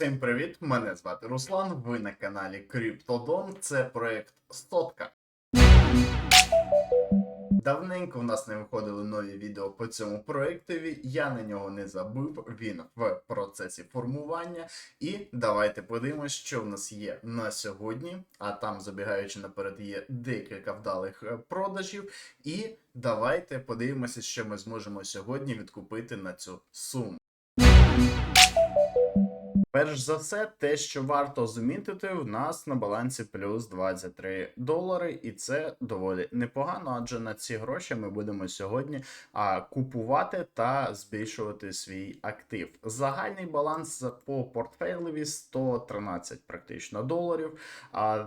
Всім привіт! Мене звати Руслан. Ви на каналі CryptoDom. Це проект Стотка. Давненько в нас не виходили нові відео по цьому проектові. Я на нього не забив. Він в процесі формування. І давайте подивимось, що в нас є на сьогодні. А там, забігаючи наперед, є декілька вдалих е, продажів. І давайте подивимося, що ми зможемо сьогодні відкупити на цю суму. Перш за все, те, що варто замітити, в нас на балансі плюс 23 долари, і це доволі непогано, адже на ці гроші ми будемо сьогодні а, купувати та збільшувати свій актив. Загальний баланс по портфелеві 113 практично доларів. А,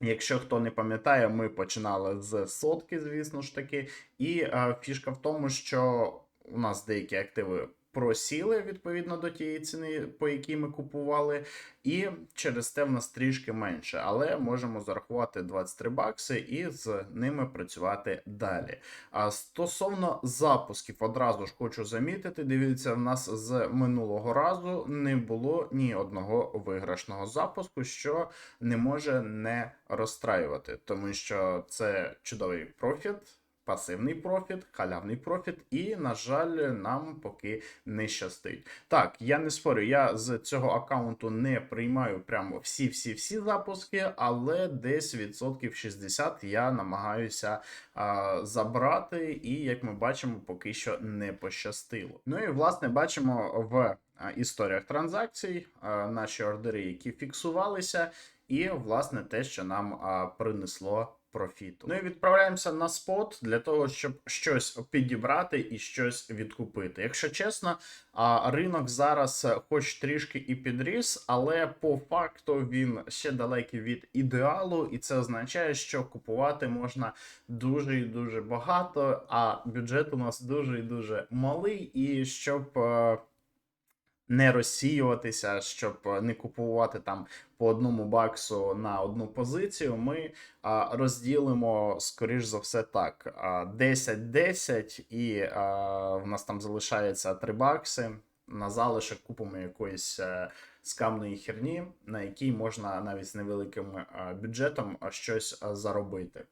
Якщо хто не пам'ятає, ми починали з сотки, звісно ж таки, і е, фішка в тому, що у нас деякі активи просіли відповідно до тієї ціни, по якій ми купували, і через те в нас трішки менше, але можемо зарахувати 23 бакси і з ними працювати далі. А стосовно запусків, одразу ж хочу замітити, дивіться, в нас з минулого разу не було ні одного виграшного запуску, що не може не розстраювати, тому що це чудовий профіт. Пасивний профіт, халявний профіт, і, на жаль, нам поки не щастить. Так, я не спорю, я з цього аккаунту не приймаю прямо всі-всі-всі запуски, але десь відсотків 60 я намагаюся а, забрати, і як ми бачимо, поки що не пощастило. Ну і власне бачимо в історіях транзакцій наші ордери, які фіксувалися, і власне те, що нам а, принесло профіту. Ну і відправляємося на спот для того, щоб щось підібрати і щось відкупити. Якщо чесно, ринок зараз, е, хоч трішки і підріс, але по факту він ще далекий від ідеалу, і це означає, що купувати можна дуже і дуже багато, а бюджет у нас дуже і дуже малий, і щоб. Не розсіюватися, щоб е, не купувати там по одному баксу на одну позицію. Ми а, розділимо, скоріш за все, так: а, 10-10, і а, в нас там залишається 3 бакси. На залишок купимо якоїсь е, скамної херні, на якій можна навіть з невеликим е, бюджетом щось заробити.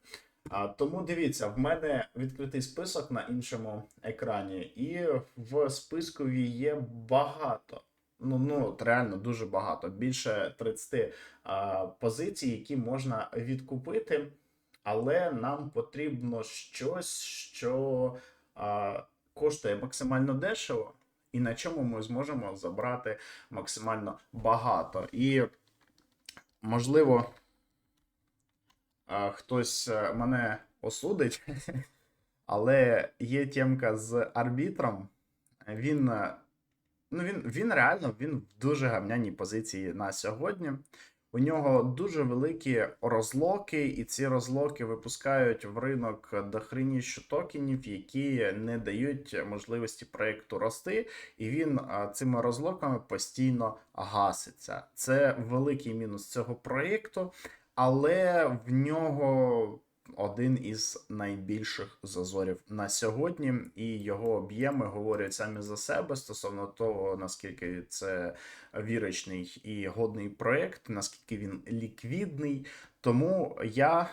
Тому дивіться, в мене відкритий список на іншому екрані, і в спискові є багато. Ну, ну от реально дуже багато. Більше 30 а, позицій, які можна відкупити, але нам потрібно щось, що а, коштує максимально дешево, і на чому ми зможемо забрати максимально багато. І можливо. Хтось е, мене осудить, але є тємка з арбітром. Він, е, ну він, він реально він в дуже гавняній позиції на сьогодні. У нього дуже великі розлоки, і ці розлоки випускають в ринок дохреніщу токенів, які не дають можливості проєкту рости, і він цими розлоками постійно гаситься. Це великий мінус цього проєкту але в нього один із найбільших зазорів на сьогодні, і його об'єми говорять самі за себе стосовно того, наскільки це вірочний і годний проект, наскільки він ліквідний. Тому я.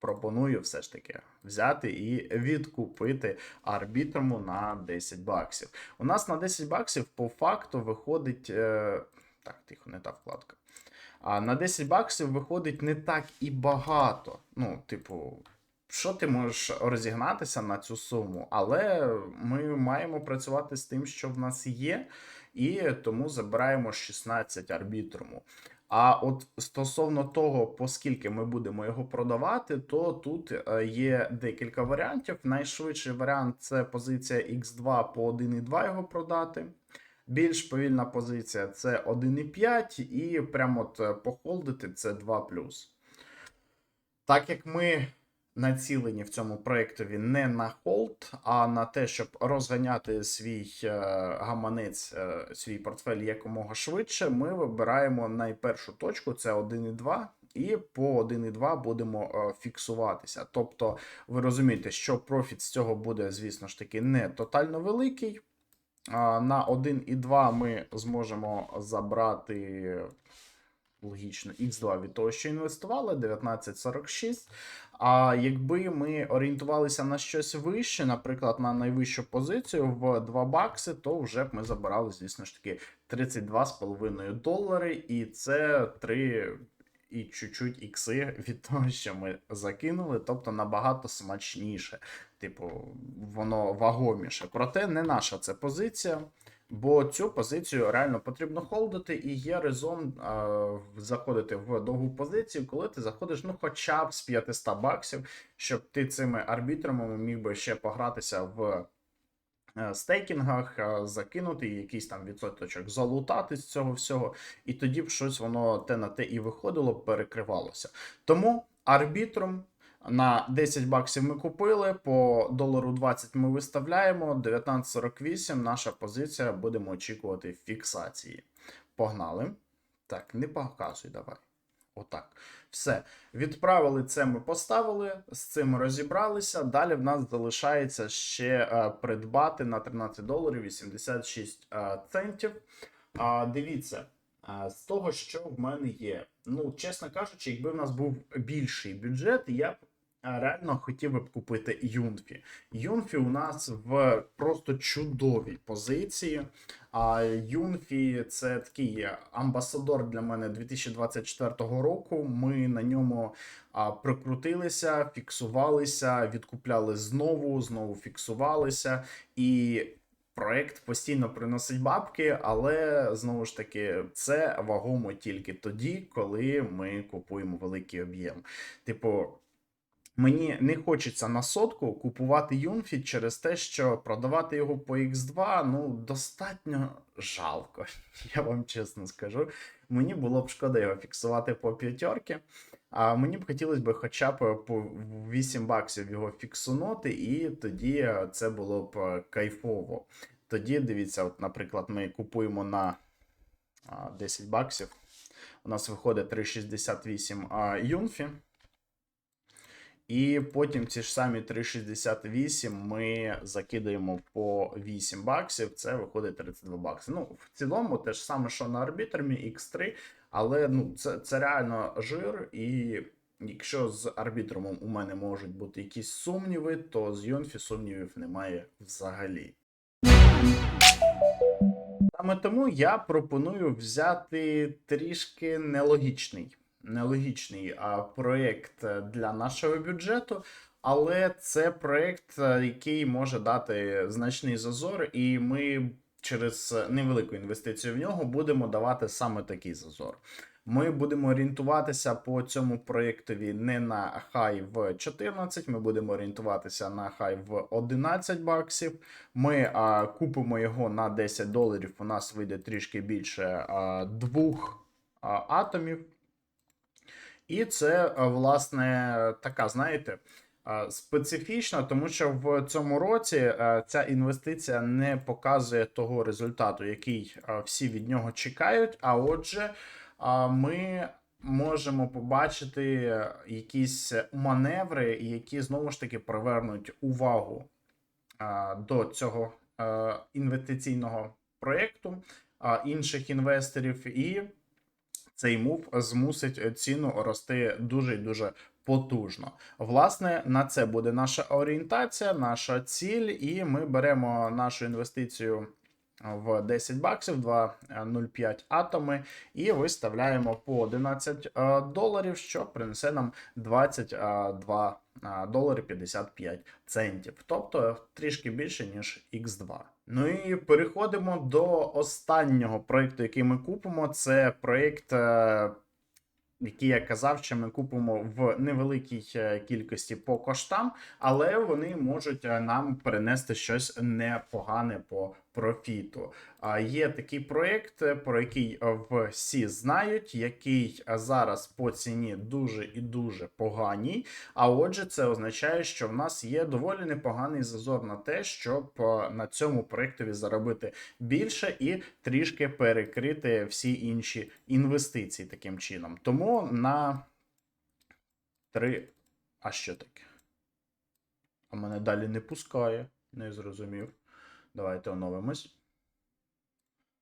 Пропоную все ж таки взяти і відкупити арбітрому на 10 баксів. У нас на 10 баксів по факту виходить. Е... Так, тихо, не та вкладка. А на 10 баксів виходить не так і багато. Ну, типу, що ти можеш розігнатися на цю суму? Але ми маємо працювати з тим, що в нас є, і тому забираємо 16 арбітруму. А от стосовно того, по скільки ми будемо його продавати, то тут е, є декілька варіантів. Найшвидший варіант це позиція X2 по 1,2 його продати. Більш повільна позиція це 1,5, і прямо от е, похолдити це 2. Так як ми націлені в цьому проєктові не на холд, а на те, щоб розганяти свій е, гаманець, е, свій портфель якомога швидше, ми вибираємо найпершу точку це 1,2. І по 1,2 будемо фіксуватися. Тобто, ви розумієте, що профіт з цього буде, звісно ж таки, не тотально великий. На 1,2 ми зможемо забрати логічно X2 від того, що інвестували, 19,46. А якби ми орієнтувалися на щось вище, наприклад, на найвищу позицію в 2 бакси, то вже б ми забирали, звісно ж таки, 32,5 долари, і це 3 і чуть-чуть ікси від того, що ми закинули, тобто набагато смачніше. Типу, воно вагоміше. Проте не наша це позиція. Бо цю позицію реально потрібно холдити, і є резон е, заходити в довгу позицію, коли ти заходиш ну хоча б з 500 баксів, щоб ти цими арбітрами міг би ще погратися в стейкінгах, е, закинути якийсь там відсоточок, залутати з цього всього, і тоді б щось воно те на те і виходило, перекривалося. Тому арбітром. На 10 баксів ми купили, по долару 20 ми виставляємо, 19.48 наша позиція, будемо очікувати фіксації. Погнали. Так, не показуй, давай. Отак. Все. Відправили це, ми поставили, з цим розібралися. Далі в нас залишається ще е, придбати на 13 доларів 86 е, центів. А, дивіться, а, з того, що в мене є. Ну, чесно кажучи, якби в нас був більший бюджет, я б реально хотів би б купити Юнфі. Юнфі у нас в просто чудовій позиції. А Юнфі це такий амбасадор для мене 2024 року. Ми на ньому прокрутилися, фіксувалися, відкупляли знову, знову фіксувалися і. Проект постійно приносить бабки, але знову ж таки, це вагомо тільки тоді, коли ми купуємо великий об'єм. Типу, мені не хочеться на сотку купувати Юнфі через те, що продавати його по X2 ну достатньо жалко. Я вам чесно скажу. Мені було б шкода його фіксувати по п'ятерки. А мені б хотілося б хоча б по 8 баксів його фіксунути, і тоді це було б кайфово. Тоді дивіться, от, наприклад, ми купуємо на 10 баксів. У нас виходить 3,68 а, Юнфі. І потім ці ж самі 3,68 ми закидаємо по 8 баксів. Це виходить 32 бакси. Ну, в цілому, те ж саме, що на арбітромі X3, але ну, це, це реально жир. І якщо з арбітромом у мене можуть бути якісь сумніви, то з Юнфі сумнівів немає взагалі. Саме тому я пропоную взяти трішки нелогічний, нелогічний проєкт для нашого бюджету, але це проєкт, е, який може дати значний зазор, і ми через невелику інвестицію в нього будемо давати саме такий зазор. Ми будемо орієнтуватися по цьому проєктові не на хай в 14, ми будемо орієнтуватися на хай в 11 баксів. Ми а, купимо його на 10 доларів. У нас вийде трішки більше а, двох а, атомів. І це, власне, така, знаєте. а, Специфічно, тому що в цьому році ця інвестиція не показує того результату, який всі від нього чекають. А отже, ми можемо побачити якісь маневри, які знову ж таки привернуть увагу а, до цього а, інвестиційного проєкту а, інших інвесторів, і цей мув змусить ціну рости дуже і дуже потужно. Власне, на це буде наша орієнтація, наша ціль, і ми беремо нашу інвестицію в 10 баксів, 2,05 атоми, і виставляємо по 11 е, доларів, що принесе нам 22 е, долари 55 центів. Тобто трішки більше, ніж X2. Ну і переходимо до останнього проєкту, який ми купимо. Це проєкт. е, Які я казав, що ми купимо в невеликій е, кількості по коштам, але вони можуть е, нам перенести щось непогане по профіту. А є такий проєкт, е, про який е, всі знають, який е, зараз по ціні дуже і дуже поганій. А отже, це означає, що в нас є доволі непоганий зазор на те, щоб на цьому проєктові заробити більше і трішки перекрити всі інші інвестиції таким чином. Тому на три. А що таке? А мене далі не пускає, не зрозумів. Давайте оновимось.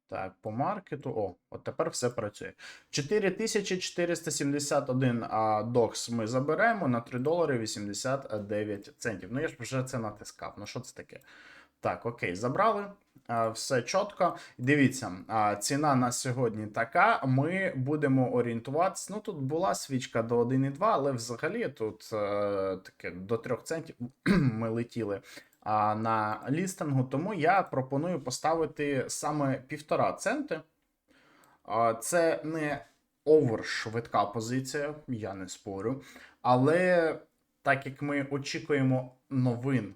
Так, по маркету. О, от тепер все працює. 4471 а, докс ми заберемо на 3 долари 89 центів. Ну я ж вже це натискав. Ну що це таке? Так, окей, забрали. Все чітко. Дивіться, ціна на сьогодні така. Ми будемо орієнтуватися. Ну, тут була свічка до 1,2, але взагалі тут е, таке до 3 центів ми летіли на лістингу. Тому я пропоную поставити саме півтора центи. Це не овершвидка позиція, я не спорю. Але так як ми очікуємо новин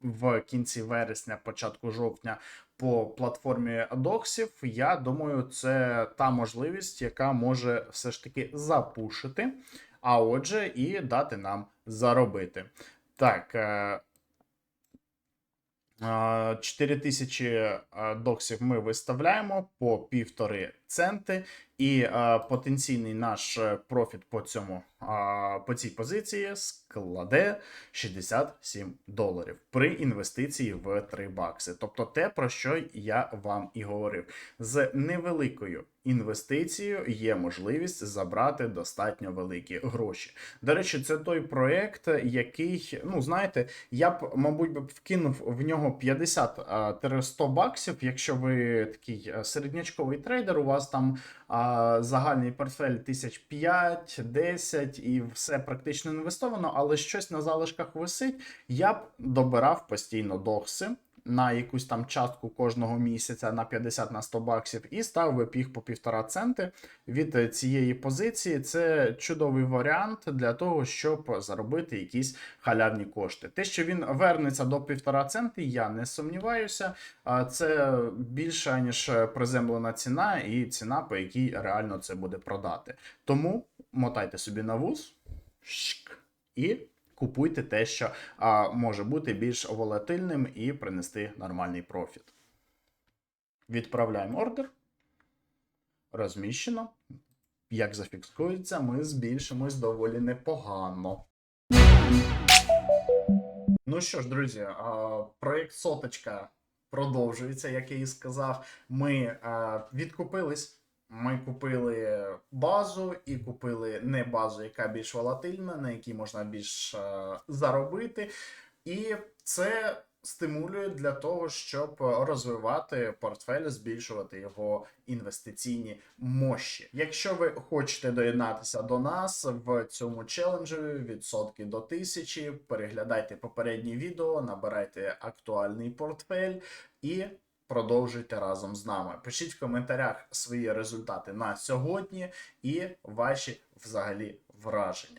в кінці вересня, початку жовтня по платформі доксів, я думаю, це та можливість, яка може все ж таки запушити, а отже, і дати нам заробити. Так. Е, а, 4000 е, доксів ми виставляємо по півтори центи, і е, потенційний наш е, профіт по цьому а, по цій позиції складе 67 доларів при інвестиції в 3 бакси. Тобто те, про що я вам і говорив. З невеликою інвестицією є можливість забрати достатньо великі гроші. До речі, це той проект, який, ну знаєте, я б, мабуть, би вкинув в нього 50-100 баксів, якщо ви такий е, середнячковий трейдер, у вас там а, загальний портфель 1005, 10 і все практично інвестовано, але щось на залишках висить, я б добирав постійно докси на якусь там частку кожного місяця на 50 на 100 баксів і ставив би їх по півтора центи від е, цієї позиції. Це чудовий варіант для того, щоб заробити якісь халявні кошти. Те, що він вернеться до півтора центи, я не сумніваюся. Це більше ніж приземлена ціна, і ціна, по якій реально це буде продати. Тому мотайте собі на вуз і купуйте те, що а, може бути більш волатильним і принести нормальний профіт. Відправляємо ордер. Розміщено. Як зафіксується, ми збільшимось доволі непогано. Ну що ж, друзі, проєкт соточка продовжується, як я і сказав. Ми відкупились. Ми купили базу і купили не базу, яка більш волатильна, на якій можна більш е, заробити. І це стимулює для того, щоб розвивати портфель, збільшувати його інвестиційні мощі. Якщо ви хочете доєднатися до нас в цьому челенджі відсотки до тисячі, переглядайте попередні відео, набирайте актуальний портфель і продовжуйте разом з нами. Пишіть в коментарях свої результати на сьогодні і ваші взагалі враження.